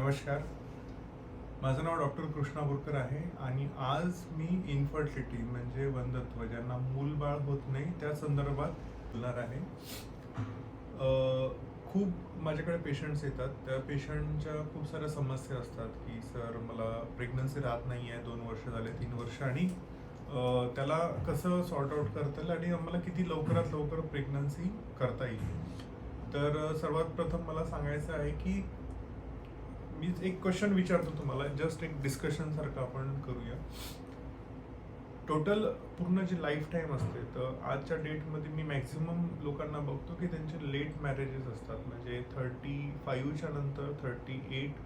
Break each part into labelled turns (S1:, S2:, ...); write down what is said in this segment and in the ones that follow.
S1: नमस्कार. माझं नाव डॉक्टर कृष्णा बोरकर आहे आणि आज मी इन्फर्टिलिटी म्हणजे वंदत्व ज्यांना मूलबाळ होत नाही त्या संदर्भात बोलणार आहे. खूप माझ्याकडे पेशंट्स येतात. त्या पेशंटच्या खूप साऱ्या समस्या असतात की सर मला प्रेग्नन्सी राहत नाही आहे दोन वर्ष झाले तीन वर्ष. आणि त्याला कसं सॉर्ट आउट करता येईल आणि आम्हाला किती लवकरात लवकर प्रेग्नन्सी करता येईल. तर सर्वात प्रथम मला सांगायचं आहे की मी एक क्वेश्चन विचारतो तुम्हाला जस्ट एक डिस्कशन सारखं आपण करूया. टोटल पूर्ण जी लाईफ टाईम असते तर आजच्या डेटमध्ये मी मॅक्झिमम लोकांना बघतो की त्यांचे लेट मॅरेजेस असतात. म्हणजे थर्टी फाईव्हच्या नंतर थर्टी एट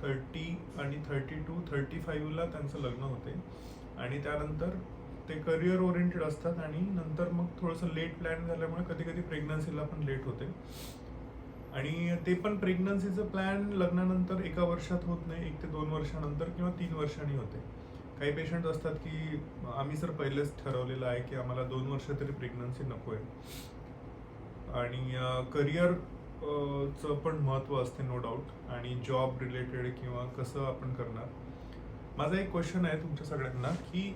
S1: थर्टी आणि थर्टी टू थर्टी फाईव्हला त्यांचं लग्न होते. आणि त्यानंतर ते करिअर ओरिएंटेड असतात आणि नंतर मग थोडंसं लेट प्लॅन झाल्यामुळे कधी कधी प्रेग्नन्सीला पण लेट होते. आणि ते पण प्रेग्नन्सीचं प्लॅन लग्नानंतर एका वर्षात होत नाही एक ते दोन वर्षानंतर किंवा तीन वर्षांनी होते. काही पेशंट असतात की आम्ही सर पहिलेच ठरवलेलं आहे की आम्हाला दोन वर्ष तरी प्रेग्नन्सी नको आहे आणि करिअर चं पण महत्त्व असते नो डाऊट आणि जॉब रिलेटेड किंवा कसं आपण करणार. माझा एक क्वेश्चन आहे तुमच्या सगळ्यांना की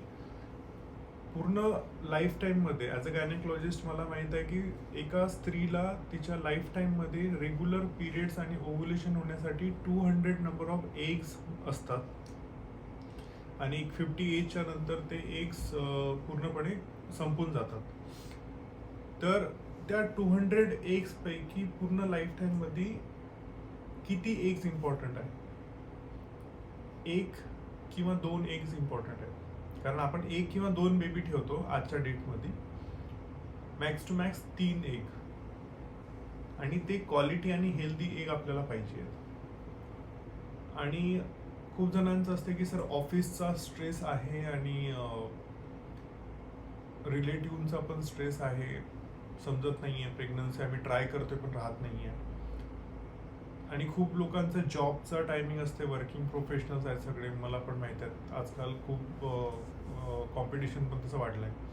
S1: पूर्ण लाईफ टाईममध्ये ॲज अ गायनेकॉलॉजिस्ट मला माहीत आहे की एका स्त्रीला तिच्या लाईफ टाईममध्ये रेग्युलर पिरियड्स आणि ओव्हुलेशन होण्यासाठी two hundred number of eggs असतात. आणि फिफ्टी एजच्या नंतर ते एग्स पूर्णपणे संपून जातात. तर त्या टू हंड्रेड एग्सपैकी पूर्ण लाईफ टाईममध्ये किती एग्स इम्पॉर्टंट आहे एक किंवा दोन एग्स इम्पॉर्टंट आहेत? कारण आपण एक किंवा दोन बेबी ठेवतो आजच्या डेटमध्ये मॅक्स टू मॅक्स तीन एक आणि ते क्वालिटी आणि हेल्दी एग आपल्याला पाहिजे आणि खूप जणांचं असते की सर ऑफिसचा स्ट्रेस आहे आणि रिलेटिव्हचा पण स्ट्रेस आहे. समजत नाही आहे प्रेग्नन्सी आम्ही ट्राय करतोय पण राहत नाही आहे आणि खूप लोकांचं जॉबचं टायमिंग असते वर्किंग प्रोफेशनल्स आहेत सगळे मला पण माहीत आहेत. आजकाल खूप कॉम्पिटिशन पण तसं वाढलं आहे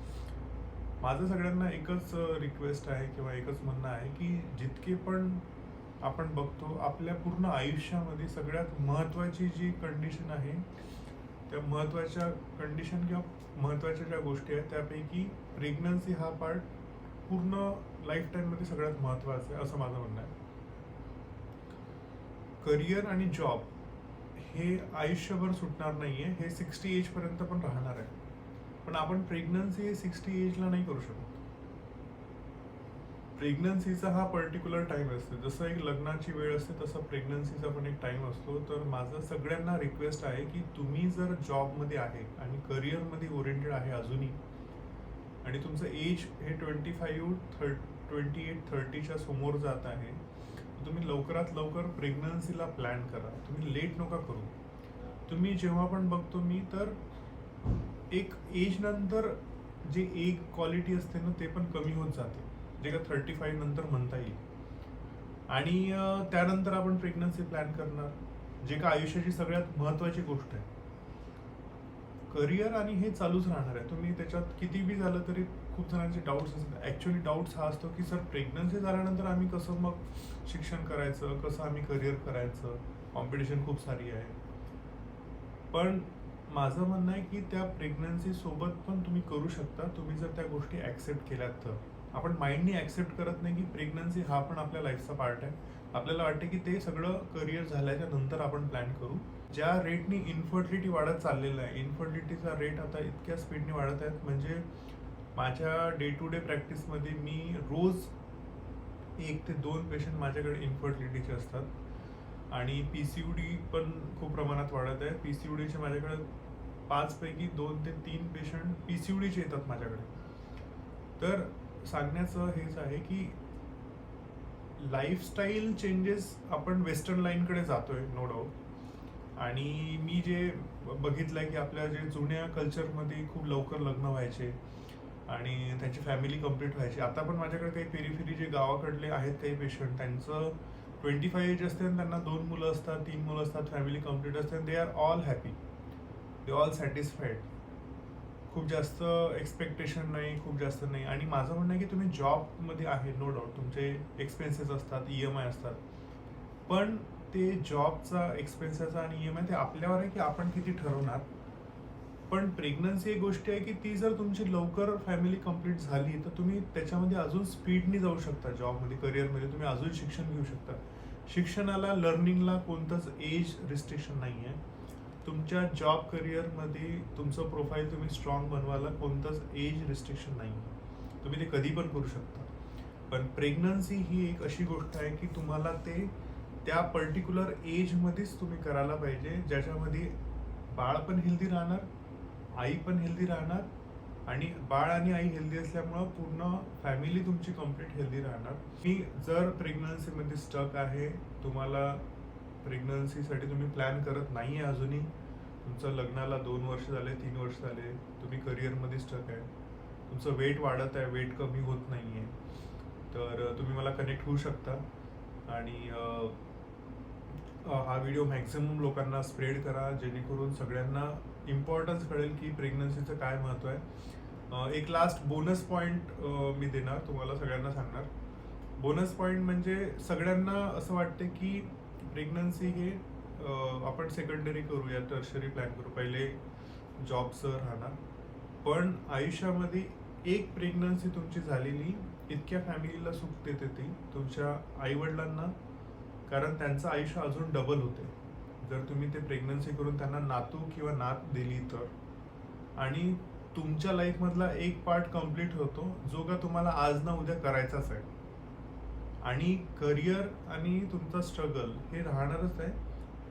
S1: माझं सगळ्यांना एकच रिक्वेस्ट आहे किंवा एकच म्हणणं आहे की जितके पण आपण बघतो आपल्या पूर्ण आयुष्यामध्ये सगळ्यात महत्त्वाची जी कंडिशन आहे त्या महत्त्वाच्या कंडिशन किंवा महत्त्वाच्या ज्या गोष्टी आहेत त्यापैकी प्रेग्नन्सी हा पार्ट पूर्ण लाईफ टाईममध्ये सगळ्यात महत्त्वाचा आहे असं माझं म्हणणं आहे. करिअर आणि जॉब हे आयुष्यभर सुटणार नाही आहे हे सिक्स्टी एजपर्यंत पण राहणार आहे. पण आपण प्रेग्नन्सी हे सिक्स्टी एजला नाही करू शकत. प्रेग्नन्सीचा हा पर्टिक्युलर टाइम असतो. जसं एक लग्नाची वेळ असते तसं प्रेग्नन्सीचा पण एक टाइम असतो. तर माझं सगळ्यांना रिक्वेस्ट आहे की तुम्ही जर जॉबमध्ये आहे आणि करिअरमध्ये ओरिएंटेड आहे अजूनही आणि तुमचं एज हे twenty five thirty twenty eight थर्टीच्या समोर जात आहे तुम्ही लवकरात लवकर प्रेग्नन्सीला प्लॅन करा. तुम्ही लेट नका करू. तुम्ही जेव्हा पण बघतो मी तर एक एज नंतर जे एक क्वालिटी असते ना ते पण कमी होत जाते. जे का थर्टी फाईव्ह नंतर म्हणता येईल. आणि त्यानंतर आपण प्रेग्नन्सी प्लॅन करणार. जे का आयुष्याची सगळ्यात महत्त्वाची गोष्ट आहे. करिअर आणि हे चालूच राहणार आहे. तुम्ही त्याच्यात किती बी झालं तरी खूप जणांचे डाऊट्स असतात. ॲक्च्युली डाऊट्स हा असतो की सर प्रेग्नन्सी झाल्यानंतर आम्ही कसं मग शिक्षण करायचं? कसं आम्ही करिअर करायचं? कॉम्पिटिशन खूप सारी आहे. पण माझं म्हणणं आहे की त्या प्रेग्नन्सी सोबत पण तुम्ही करू शकता. तुम्ही जर त्या गोष्टी ॲक्सेप्ट केल्यात तर. आपण माइंडनी ॲक्सेप्ट करत नाही की प्रेग्नन्सी हा पण आपल्या लाईफचा पार्ट आहे. आपल्याला वाटते की ते सगळं करिअर झाल्याच्यानंतर आपण प्लॅन करू. ज्या रेटनी इन्फर्टिलिटी वाढत चाललेलं आहे इन्फर्टिलिटीचा रेट आता इतक्या स्पीडने वाढत आहेत म्हणजे माझ्या डे टू डे प्रॅक्टिसमध्ये मी रोज एक ते दोन पेशंट माझ्याकडे इन्फर्टिलिटीचे असतात. आणि पी सी यू डी पण खूप प्रमाणात वाढत आहे. पी सी यू डीचे माझ्याकडे पाचपैकी दोन ते तीन पेशंट पी सी यू डीचे येतात माझ्याकडे. तर सांगण्याचं हेच आहे की लाईफस्टाईल चेंजेस आपण वेस्टर्न लाईनकडे जातोय नो डाऊट आणि मी जे बघितलं आहे की आपल्या जे जुन्या कल्चरमध्ये खूप लवकर लग्न व्हायचे आणि त्यांची फॅमिली कंप्लीट व्हायची. आता पण माझ्याकडे काही पेरीफेरी जे गावाकडले आहेत काही पेशंट त्यांचं ट्वेंटी फाय एज असते आणि त्यांना दोन मुलं असतात तीन मुलं असतात फॅमिली कंप्लीट असते they are all happy they all satisfied खूप जास्त एक्सपेक्टेशन नाही खूप जास्त नाही. आणि माझं म्हणणं आहे की तुम्ही जॉबमध्ये आहे नो डाऊट तुमचे एक्सपेन्सेस असतात ई एम आय असतात. पण ते जॉबचा एक्सपेन्सेसचा आणि ई एम आय ते आपल्यावर आहे की आपण किती ठरवणार? पण प्रेग्नन्सी एक गोष्ट आहे की ती जर तुमची लवकर फॅमिली कंप्लीट झाली तर तुम्ही त्याच्यामध्ये अजून स्पीडनी जाऊ शकता जॉबमध्ये करिअरमध्ये तुम्ही अजून शिक्षण घेऊ शकता. शिक्षणाला लर्निंगला कोणतंच एज रिस्ट्रिक्शन नाही आहे तुमच्या जॉब करिअरमध्ये तुमचं प्रोफाईल तुम्ही स्ट्रॉंग बनवायला कोणतंच एज रिस्ट्रिक्शन नाही. आहे तुम्ही ते कधी पण करू शकता. पण प्रेग्नन्सी ही एक अशी गोष्ट आहे की तुम्हाला ते त्या पर्टिक्युलर एजमध्येच तुम्ही करायला पाहिजे ज्याच्यामध्ये बाळ पण हेल्दी राहणार आई पण हेल्दी राहणार आणि बाळ आणि आई हेल्दी असल्यामुळं पूर्ण फॅमिली तुमची कंप्लीट हेल्दी राहणार. मी जर प्रेग्नन्सीमध्ये स्टक आहे तुम्हाला प्रेग्नन्सीसाठी तुम्ही प्लॅन करत नाही आहे अजूनही. तुमचं लग्नाला दोन वर्ष झाले तीन वर्ष झाले. तुम्ही करिअरमध्ये स्टक आहे. तुमचं वेट वाढत आहे वेट कमी होत नाही आहे तर तुम्ही मला कनेक्ट होऊ शकता. आणि हा व्हिडिओ मॅक्झिमम लोकांना स्प्रेड करा जेणेकरून सगळ्यांना इम्पॉर्टन्स कळेल की प्रेग्नन्सीचं काय महत्त्व आहे. एक लास्ट बोनस पॉईंट मी देणार तुम्हाला सगळ्यांना सांगणार. बोनस पॉईंट म्हणजे सगळ्यांना असं वाटते की प्रेग्नन्सी हे आपण सेकंडरी करूया टर्शरी प्लॅन करू. पहिले जॉबचं राहणार. पण आयुष्यामध्ये एक प्रेग्नन्सी तुमची झालेली इतक्या फॅमिलीला सुख देते ती तुमच्या आईवडिलांना. कारण त्यांचं आयुष्य अजून डबल होते. जर तुम्ही ते प्रेग्नन्सी करून त्यांना नातू किंवा नात दिली तर. आणि तुमच्या लाईफमधला एक पार्ट कंप्लीट होतो जो का तुम्हाला आज ना उद्या करायचाच आहे. आणि करिअर आणि तुमचा स्ट्रगल हे राहणारच आहे.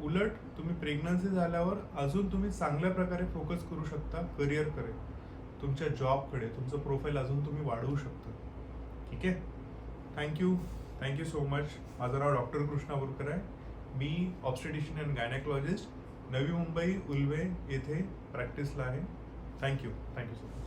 S1: उलट तुम्ही प्रेग्नन्सी झाल्यावर अजून तुम्ही चांगल्या प्रकारे फोकस करू शकता करिअरकडे तुमच्या जॉबकडे तुमचं प्रोफाईल अजून तुम्ही वाढवू शकता. ठीक आहे? थँक्यू थँक्यू सो मच माझं नाव डॉक्टर कृष्णा बोरकर आहे. मी obstetrician and gynaecologist Navi Mumbai Ulwe येथे प्रॅक्टिसला आहे. Thank you thank you so much